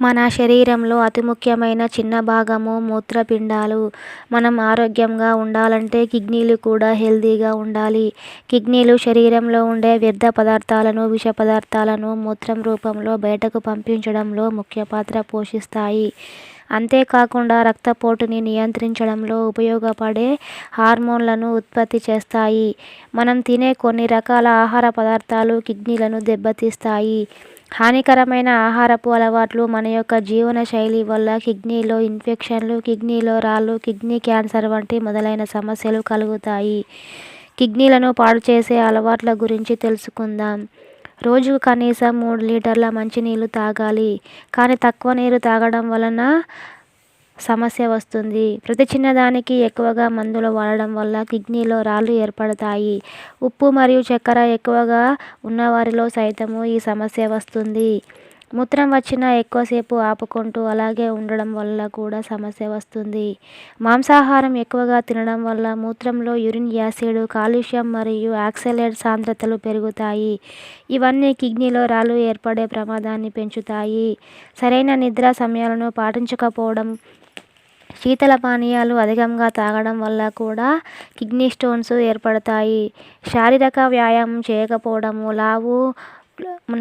మన శరీరంలో అతి ముఖ్యమైన చిన్న భాగము మూత్రపిండాలు. మనం ఆరోగ్యంగా ఉండాలంటే కిడ్నీలు కూడా హెల్తీగా ఉండాలి. కిడ్నీలు శరీరంలో ఉండే వ్యర్థ పదార్థాలను విష పదార్థాలను మూత్రం రూపంలో బయటకు పంపించడంలో ముఖ్య పాత్ర పోషిస్తాయి. అంతేకాకుండా రక్తపోటుని నియంత్రించడంలో ఉపయోగపడే హార్మోన్లను ఉత్పత్తి చేస్తాయి. మనం తినే కొన్ని రకాల ఆహార పదార్థాలు కిడ్నీలను దెబ్బతీస్తాయి. హానికరమైన ఆహారపు అలవాట్లు మన యొక్క జీవన శైలి వల్ల కిడ్నీలో ఇన్ఫెక్షన్లు కిడ్నీలో రాళ్ళు కిడ్నీ క్యాన్సర్ వంటి మొదలైన సమస్యలు కలుగుతాయి. కిడ్నీలను పాడు చేసే అలవాట్ల గురించి తెలుసుకుందాం. రోజుకు కనీసం మూడు లీటర్ల మంచినీళ్ళు తాగాలి. కానీ తక్కువ నీరు తాగడం వలన సమస్య వస్తుంది. ప్రతి చిన్నదానికి ఎక్కువగా మందులు వాడడం వల్ల కిడ్నీలో రాళ్ళు ఏర్పడతాయి. ఉప్పు మరియు చక్కెర ఎక్కువగా ఉన్నవారిలో సైతము ఈ సమస్య వస్తుంది. మూత్రం వచ్చినా ఎక్కువసేపు ఆపుకుంటూ అలాగే ఉండడం వల్ల కూడా సమస్య వస్తుంది. మాంసాహారం ఎక్కువగా తినడం వల్ల మూత్రంలో యూరిన్ యాసిడ్ కాలుష్యం మరియు యాక్సలేట్ సాంద్రతలు పెరుగుతాయి. ఇవన్నీ కిడ్నీలో రాళ్ళు ఏర్పడే ప్రమాదాన్ని పెంచుతాయి. సరైన నిద్ర సమయాలను పాటించకపోవడం శీతల పానీయాలు అధికంగా తాగడం వల్ల కూడా కిడ్నీ స్టోన్స్ ఏర్పడతాయి. శారీరక వ్యాయామం చేయకపోవడము లావు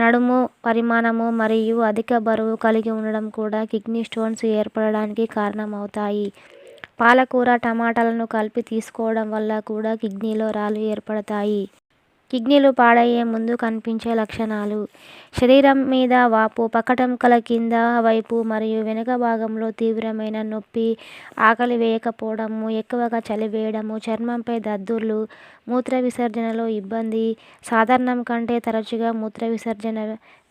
నడుము పరిమాణము మరియు అధిక బరువు కలిగి ఉండడం కూడా కిడ్నీ స్టోన్స్ ఏర్పడడానికి కారణమవుతాయి. పాలకూర టమాటాలను కలిపి తీసుకోవడం వల్ల కూడా కిడ్నీలో రాళ్ళు ఏర్పడతాయి. కిడ్నీలు పాడయ్యే ముందు కనిపించే లక్షణాలు. శరీరం మీద వాపు పక్కటెముకల కింద వైపు మరియు వెనుక భాగంలో తీవ్రమైన నొప్పి ఆకలి వేయకపోవడము ఎక్కువగా చలి వేయడము చర్మంపై దద్దుర్లు మూత్ర విసర్జనలో ఇబ్బంది సాధారణం కంటే తరచుగా మూత్ర విసర్జన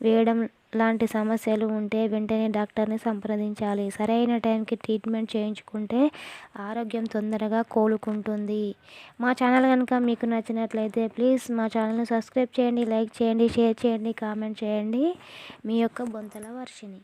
వేయడం లాంటి సమస్యలు ఉంటే వెంటనే డాక్టర్ని సంప్రదించాలి. సరైన టైంకి ట్రీట్మెంట్ చేయించుకుంటే ఆరోగ్యం తొందరగా కోలుకుంటుంది. మా ఛానల్ కనుక మీకు నచ్చినట్లయితే ప్లీజ్ మా ఛానల్ని సబ్స్క్రైబ్ చేయండి లైక్ చేయండి షేర్ చేయండి కామెంట్ చేయండి. మీ యొక్క బొంతల వర్షిని